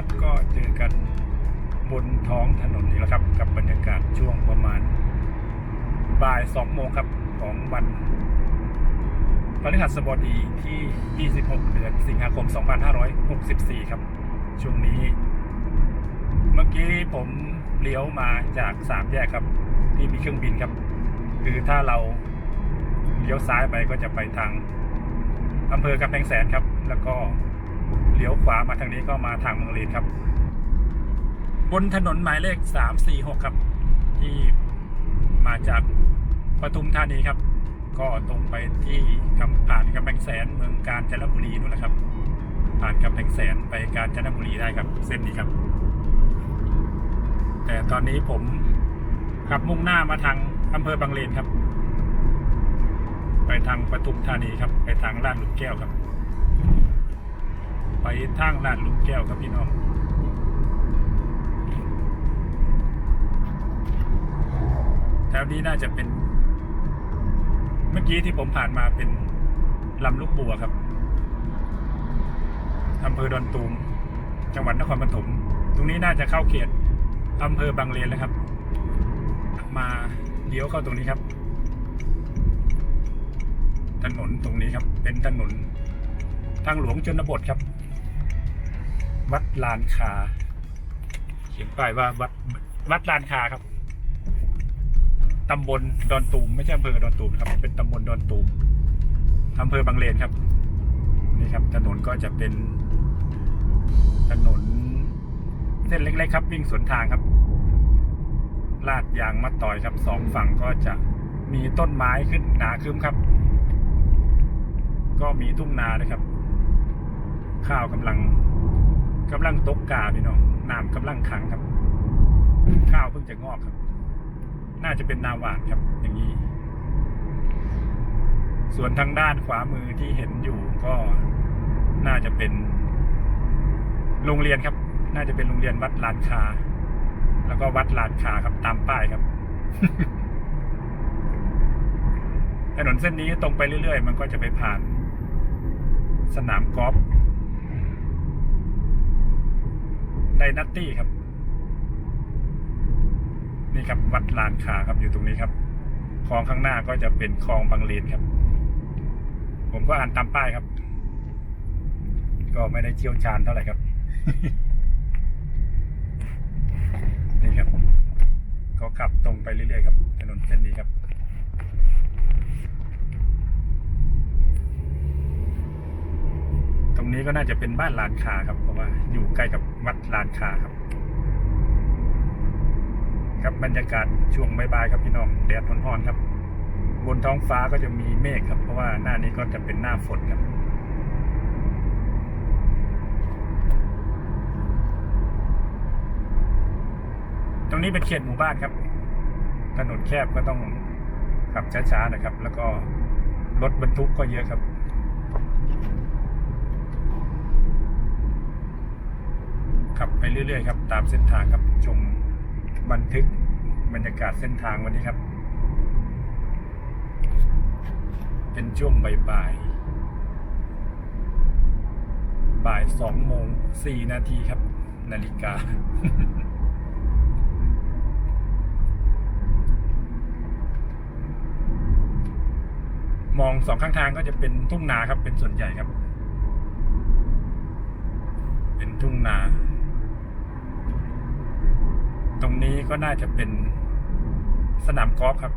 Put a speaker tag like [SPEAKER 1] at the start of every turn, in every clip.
[SPEAKER 1] ครับก็เจอกันบนท้องถนนนี้แล้วครับ กับบรรยากาศช่วงประมาณบ่ายสองโมงครับของวันพฤหัสบดีที่ 26 เดือนสิงหาคม 2564 ครับ ช่วงนี้ เมื่อกี้ผมเลี้ยวมาจากสามแยกครับ ที่มีเครื่องบินครับ คือถ้าเราเลี้ยวซ้ายไปก็จะไปทางอำเภอกำแพงแสนครับ แล้วก็ เลี้ยวขวามาทางนี้ก็มาทางเมืองลีนครับ บนถนนหมายเลข 346 ครับ ที่มาจากปทุมธานีครับ ก็ตรงไปที่กำผ่านกำแพงแสนเมืองกาญจนบุรีนู่นแหละครับ ผ่านกำแพงแสนไปกาญจนบุรีได้ครับ เส้นนี้ครับ แต่ตอนนี้ผมขับมุ่งหน้ามาทางอำเภอบางเลนครับ ไปทางปทุมธานีครับ ไปทางลาดหลุมแก้วครับ ไปทางลาดลุมแก้วครับพี่น้องแถวนี้น่าจะเป็น เมื่อกี้ที่ผมผ่านมาเป็นลำลูกบัวครับอำเภอดอนตูม จังหวัดนครปฐมตรงนี้น่าจะเข้าเขตอำเภอบางเลนแล้วครับ มาเลี้ยวเข้าตรงนี้ครับ ถนนตรงนี้ครับ เป็นถนนทางหลวงชนบทครับ วัดลานคา เขียนป้ายว่าวัดวัดลานคาครับตำบลดอนตูมไม่ใช่อำเภอดอนตูมครับ เป็นตำบลดอนตูมอำเภอบางเลนครับ นี่ครับ ถนนก็จะเป็นถนนเส้นเล็กๆครับ วิ่งสวนทางครับ ลาดยางมะตอยครับสองฝั่งก็จะมีต้นไม้ขึ้นหนาคึ้มครับ ก็มีทุ่งนาเลยครับ ข้าวกำลัง กำลังตกกาพี่น้องน้ำกำลังขังครับข้าวเพิ่งจะงอกครับ น่าจะเป็นนาหวานครับ อย่างนี้ ส่วนทางด้านขวามือที่เห็นอยู่ก็น่าจะเป็น โรงเรียนครับ น่าจะเป็นโรงเรียนวัดลานคา แล้วก็วัดลานคาครับตามป้ายครับ ถนนเส้นนี้ตรงไปเรื่อยๆ มันก็จะไปผ่าน สนามกอล์ฟ ไดนัตตี้ครับ นี่ครับวัดลานคาครับอยู่ตรงนี้ครับคลองข้างหน้าก็จะเป็นคลองบางเลนครับ ผมก็อ่านตามป้ายครับ ก็ไม่ได้เชี่ยวชาญเท่าไหร่ครับ นี่ครับ ก็ขับตรงไปเรื่อยๆครับ ถนนเส้นนี้ครับ ตรงนี้ ก็น่าจะเป็นบ้านลานคาครับเพราะว่าอยู่ใกล้กับวัดลานคาครับ ครับบรรยากาศช่วงบ่ายๆครับพี่น้องแดดร้อนๆครับ บนท้องฟ้าก็จะมีเมฆครับ เพราะว่าหน้านี้ก็จะเป็นหน้าฝนครับตรงนี้เป็นเขตหมู่บ้านครับ ถนนแคบก็ต้องขับช้าๆนะครับ แล้วก็รถบรรทุกก็เยอะครับ ขับไป เรื่อยๆครับตามเส้นทางครับชมบันทึกบรรยากาศเส้นทางวันนี้ครับ เป็นช่วงบ่ายๆบ่ายสองโมงสี่นาทีครับ นาฬิกามอง สองข้างทางก็จะเป็นทุ่งนาครับ เป็นส่วนใหญ่ครับ เป็นทุ่งนา ตรงนี้ก็น่าจะเป็นสนามกอล์ฟครับ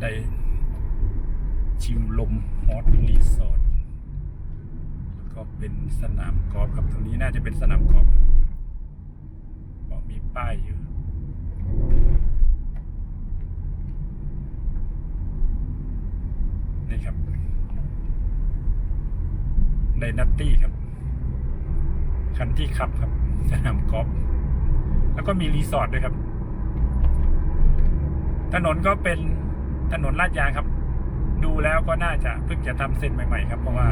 [SPEAKER 1] ได้ชิมลมฮอตรีสอร์ทก็เป็นสนามกอล์ฟครับ ตรงนี้น่าจะเป็นสนามกอล์ฟก็มีป้ายอยู่ นี่ครับ ไดนัตตี้ครับ คัน ที่ขับครับสนามกอล์ฟแล้วก็มีรีสอร์ทด้วยครับ ถนนก็เป็นถนนลาดยางครับ ดูแล้วก็น่าจะเพิ่งจะทำเส้นใหม่ๆครับ เพราะว่า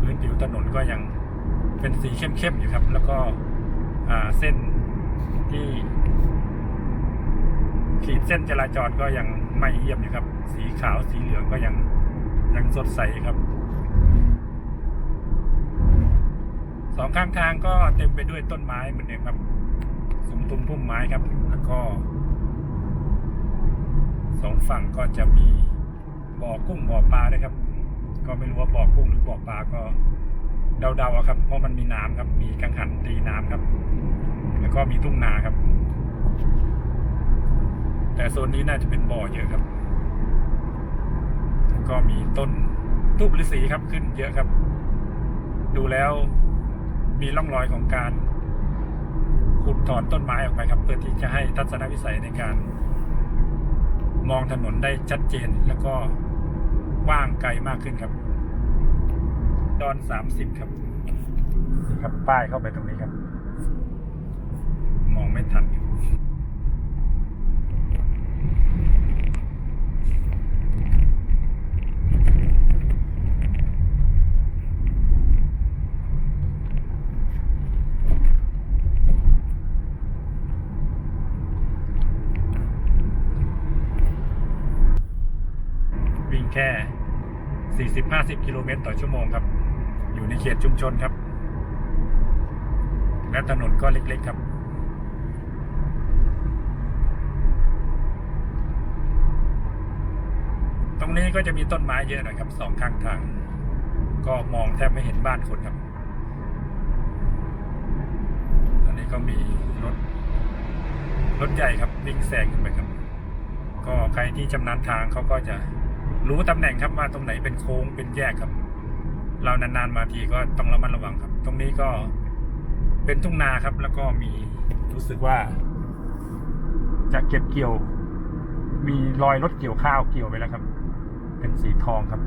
[SPEAKER 1] พื้นผิวถนนก็ยังเป็นสีเข้มๆอยู่ครับ แล้วก็เส้นที่ขีดเส้นจราจรก็ยังไม่เยี่ยมอยู่ครับ สีขาวสีเหลืองก็ยังยังสดใสครับ สองข้างทางก็เต็มไปด้วยต้นไม้เหมือนเดิมครับสุมทุมพุ่มไม้ครับ แล้วก็สองฝั่งก็จะมีบ่อกุ้งบ่อปลาด้วยครับ ก็ไม่รู้ว่าบ่อกุ้งหรือบ่อปลาก็เดาๆอาครับ เพราะมันมีน้ำครับ มีกังหันตีน้ำครับ แล้วก็มีทุ่งนาครับ แต่โซนนี้น่าจะเป็นบ่อเยอะครับ ก็มีต้นทูบฤาษีครับขึ้นเยอะครับ ดูแล้ว มีร่องรอยของการขุดถอนต้นไม้ออกไปครับ เพื่อที่จะให้ทัศนวิสัยในการมองถนนได้ชัดเจนแล้วก็กว้างไกลมากขึ้นครับ ดอนสามสิบครับนี่ครับป้ายเข้าไปตรงนี้ครับ มองไม่ทัน วิ่งแค่ 40-50 กิโลเมตรต่อชั่วโมงครับ อยู่ในเขตชุมชนครับ และถนนก็เล็กๆครับตรงนี้ก็จะมีต้นไม้เยอะหน่อยครับสองข้างทาง ก็มองแทบไม่เห็นบ้านคนครับ ตอนนี้ก็มีรถ รถใหญ่ครับวิ่งแซงขึ้นไปครับ ก็ใครที่ชำนาญทางเขาก็จะ รู้ตำแหน่งครับว่าตรงไหนเป็นโค้งเป็นแยกครับ เรานานๆมาทีก็ต้องระมัดระวังครับ ตรงนี้ก็เป็นทุ่งนาครับ แล้วก็มีรู้สึกว่า จะเก็บเกี่ยว มีรอยรถเกี่ยวข้าวเกี่ยวไปแล้วครับ เป็นสีทองครับ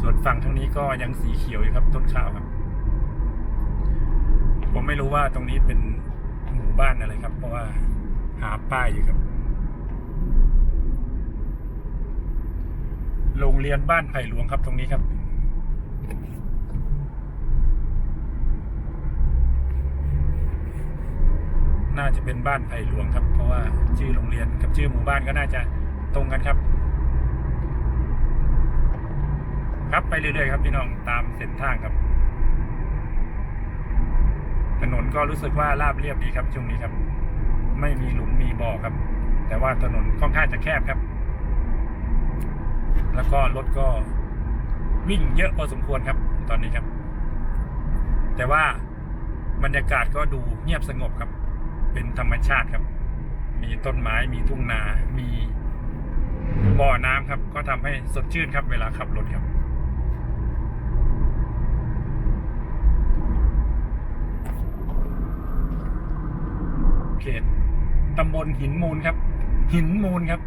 [SPEAKER 1] ส่วนฝั่งทางนี้ก็ยังสีเขียวอยู่ครับ ต้นข้าวครับ ผมไม่รู้ว่าตรงนี้เป็นหมู่บ้านอะไรครับ เพราะว่าหาป้ายอยู่ครับ โรงเรียนบ้านไผ่หลวงครับตรงนี้ครับ น่าจะเป็นบ้านไผ่หลวงครับ เพราะว่าชื่อโรงเรียนกับชื่อหมู่บ้านก็น่าจะตรงกันครับ ครับไปเรื่อยๆครับพี่น้องตามเส้นทางครับ ถนนก็รู้สึกว่าราบเรียบดีครับช่วงนี้ครับ ไม่มีหลุมมีบ่อครับ แต่ว่าถนนค่อนข้างจะแคบครับ แล้วก็รถก็วิ่งเยอะพอสมควรครับ ตอนนี้ครับ แต่ว่าบรรยากาศก็ดูเงียบสงบครับ เป็นธรรมชาติครับ มีต้นไม้มีทุ่งนา มีบ่อน้ำครับ ก็ทำให้สดชื่นครับ เวลาขับรถครับเขตตำบลหินมูลครับ หินมูลครับ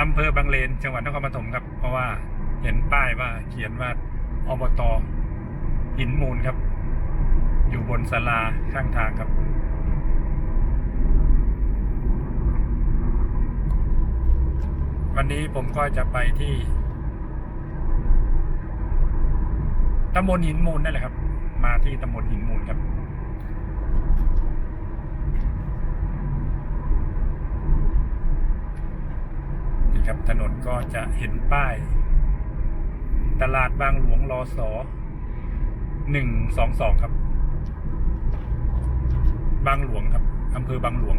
[SPEAKER 1] อำเภอบางเลนจังหวัดนครปฐมครับ เพราะว่าเห็นป้ายว่าเขียนว่าอบตหินมูลครับ อยู่บนศาลาข้างทางครับ วันนี้ผมก็จะไปที่ตำบลหินมูลนั่นแหละครับ มาที่ตำบลหินมูลครับ ครับถนนก็จะเห็นป้าย ตลาดบางหลวงรอสอหนึ่งสองสองครับ บางหลวงครับอำเภอบางหลวง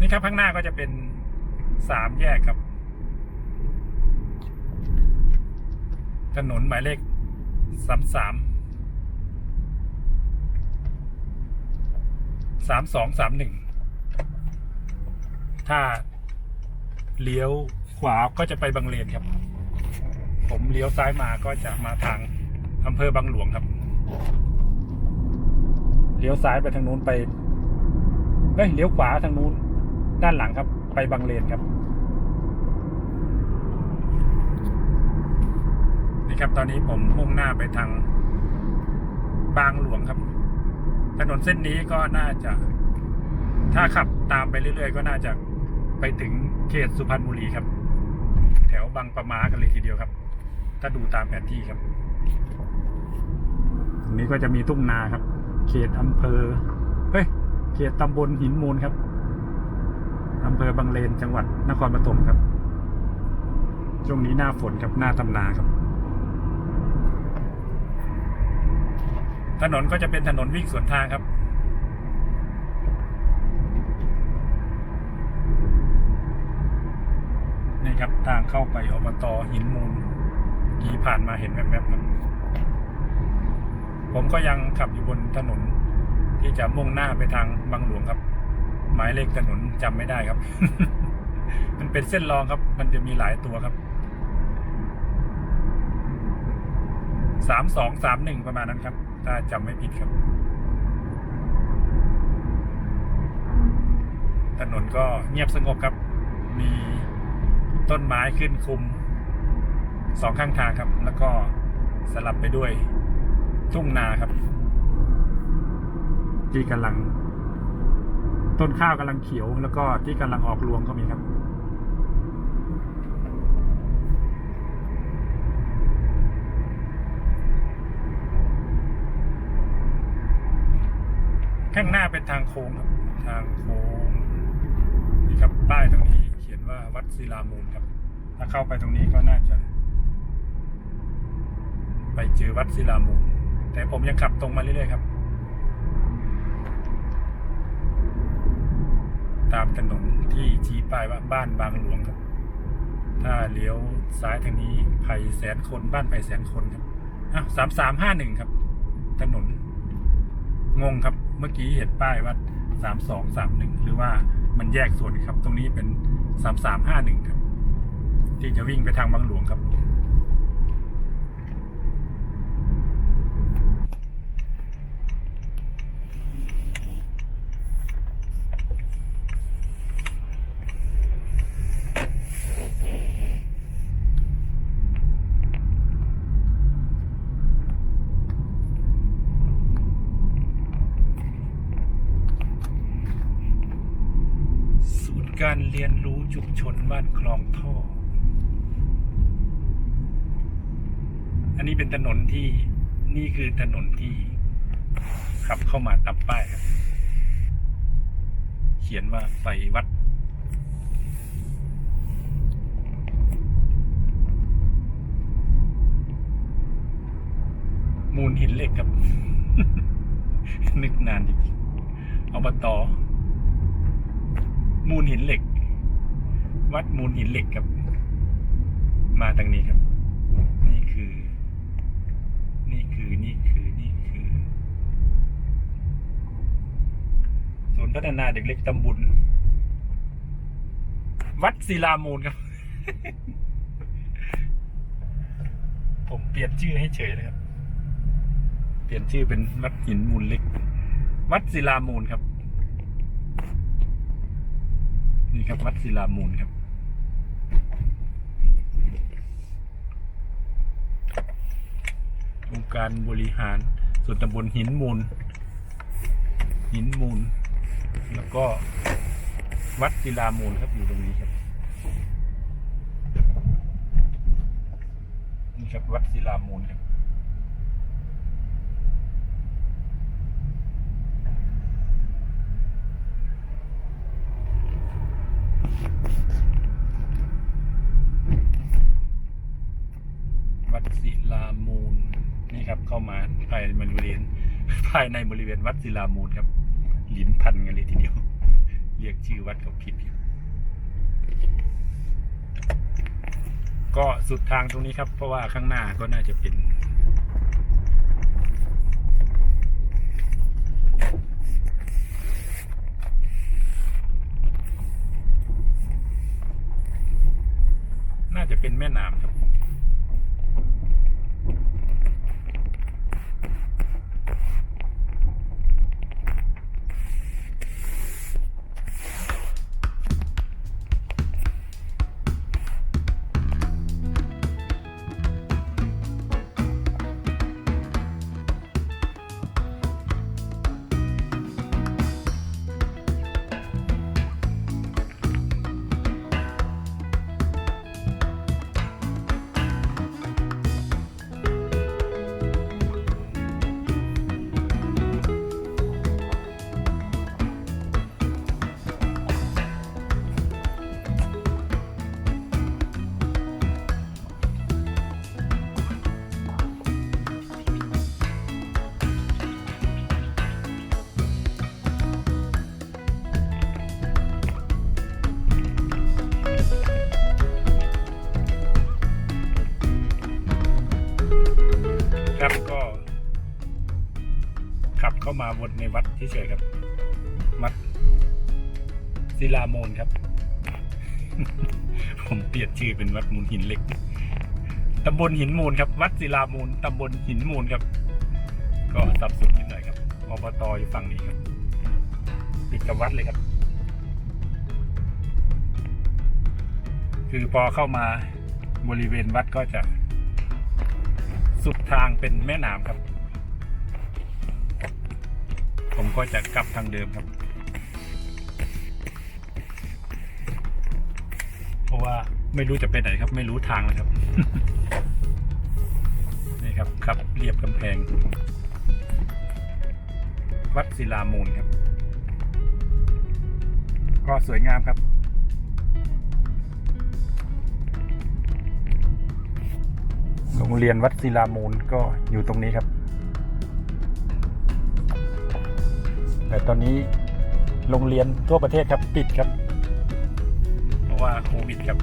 [SPEAKER 1] นี่ครับข้างหน้าก็จะเป็นสามแยกครับ ถนนหมายเลขสามสามสามสองสามหนึ่ง ถ้าเลี้ยวขวาก็จะไปบางเลนครับ ผมเลี้ยวซ้ายมาก็จะมาทางอำเภอบางหลวงครับ เลี้ยวซ้ายไปทางนู้นไปเฮ้ยเลี้ยวขวาทางนู้นด้านหลังครับ ไปบางเลนครับนี่ครับ ตอนนี้ผมมุ่งหน้าไปทางบางหลวงครับ ถนนเส้นนี้ก็น่าจะ ถ้าขับตามไปเรื่อยๆ ก็น่าจะ ไปถึงเขตสุพรรณบุรีครับ แถวบางปะมากันเลยทีเดียวครับ ถ้าดูตามแผนที่ครับ ตรงนี้ก็จะมีทุ่งนาครับ เขตอำเภอเฮ้ยเขตตำบลหินมูลครับอำเภอบางเลนจังหวัดนครปฐมครับ ช่วงนี้หน้าฝนครับหน้าทำนาครับ ถนนก็จะเป็นถนนวิ่งสวนทางครับ นี่ครับทางเข้าไปอบตหินมูลกี้ผ่านมาเห็นแวบๆครับผมก็ยังขับอยู่บนถนน ที่จะมุ่งหน้าไปทางบางหลวงครับ หมายเลขถนนจำไม่ได้ครับ มันเป็นเส้นรองครับ มันจะมีหลายตัวครับสามสองสามหนึ่งประมาณนั้นครับ ถ้าจำไม่ผิดครับ ถนนก็เงียบสงบครับ มี ต้นไม้ขึ้นคุมสองข้างทางครับ แล้วก็สลับไปด้วยทุ่งนาครับ ที่กำลัง ต้นข้าวกำลังเขียว แล้วก็ที่กำลังออกรวงก็มีครับข้างหน้าเป็นทางโค้งครับ ทางโค้งนี่ครับป้ายตรงนี้ นว่าวัดศิลามูลครับ ถ้าเข้าไปตรงนี้ก็น่าจะ ไปเจอวัดศิลามูล แต่ผมยังขับตรงมาเรื่อยๆครับ ตามถนนที่ชี้ป้ายว่าบ้านบางหลวงครับ ถ้าเลี้ยวซ้ายทางนี้ไผ่แสนคนบ้านไผ่แสนคนครับอะสามสามห้าหนึ่งครับ ถนน งงครับ เมื่อกี้เห็นป้ายว่าสามสองสามหนึ่งหรือว่า มันแยกส่วนครับ ตรงนี้เป็นสามสามห้าหนึ่งครับ ที่จะวิ่งไปทางบางหลวงครับ ศูนย์การเรียนรู้ชุมชนบ้านคลองท่อ อันนี้เป็นถนนที่นี่คือถนนที่ขับเข้ามาตามป้ายครับ เขียนว่าไปวัด มูลหินเหล็กครับ นึกนานจริงๆอบตอมูลหินเหล็ก วัดมูลหินเหล็กครับ มาทางนี้ครับ คือนี่คือนี่คือศูนย์พัฒนาเด็กเล็กตำบลวัดศิลามูลครับ ผมเปลี่ยนชื่อให้เฉยเลยครับ เปลี่ยนชื่อเป็นวัดหินมูลเล็ก วัดศิลามูลครับ นี่ครับ วัดศิลามูลครับ องค์การบริหารส่วนตำบลหินมูล หินมูล แล้วก็วัดศิลามูลครับอยู่ตรงนี้ครับนี่ครับวัดศิลามูลครับ วัดศิลามูลนี่ครับ เข้ามาภายในบริเวณ ภายในบริเวณวัดศิลามูลครับ ลิ้นพันกันเลยทีเดียว เรียกชื่อวัดเขาผิด ก็สุดทางตรงนี้ครับ เพราะว่าข้างหน้าก็น่าจะเป็นน่าจะเป็นแม่น้ำครับ มาวนในวัดเฉยๆครับวัดศิลาโมนครับ ผมเปลี่ยนชื่อเป็นวัดมูลหินเหล็กตำบลหินมูลครับ วัดศิลามูลตำบลหินมูลครับ ก็สับสนนิดหน่อยครับอบตอยู่ฝั่งนี้ครับติดกับวัดเลยครับ คือพอเข้ามาบริเวณวัดก็จะ สุดทางเป็นแม่น้ำครับ ผมก็จะกลับทางเดิมครับ เพราะว่าไม่รู้จะไปไหนครับ ไม่รู้ทางเลยครับ นี่ครับขับเรียบกำแพง วัดศิลามูลครับ ก็สวยงามครับโรงเรียนวัดศิลามูลก็อยู่ตรงนี้ครับ แต่ตอนนี้โรงเรียนทั่วประเทศครับปิดครับ เพราะว่าโควิดครับ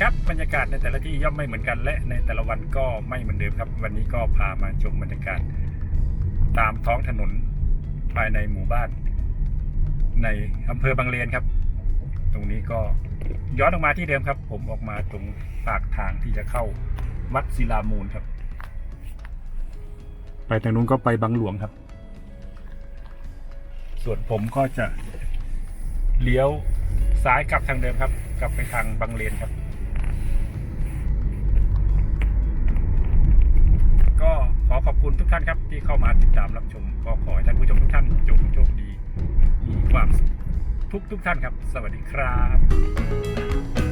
[SPEAKER 1] ครับบรรยากาศในแต่ละที่ย่อมไม่เหมือนกันและในแต่ละวันก็ไม่เหมือนเดิมครับ วันนี้ก็พามาชมบรรยากาศ ตามท้องถนนภายในหมู่บ้าน ในอำเภอบางเลนครับ ตรงนี้ก็ย้อนออกมาที่เดิมครับ ผมออกมาตรงปากทางที่จะเข้าวัดศิลามูลครับ ไปทางนู้นก็ไปบางหลวงครับ ส่วนผมก็จะเลี้ยวซ้ายกลับทางเดิมครับ กลับไปทางบางเลนครับ ก็ขอขอบคุณทุกท่านครับที่เข้ามาติดตามรับชม ก็ขอให้ท่านผู้ชมทุกท่านจงโชคดีมี ความสุขทุกทุกท่านครับ สวัสดีครับ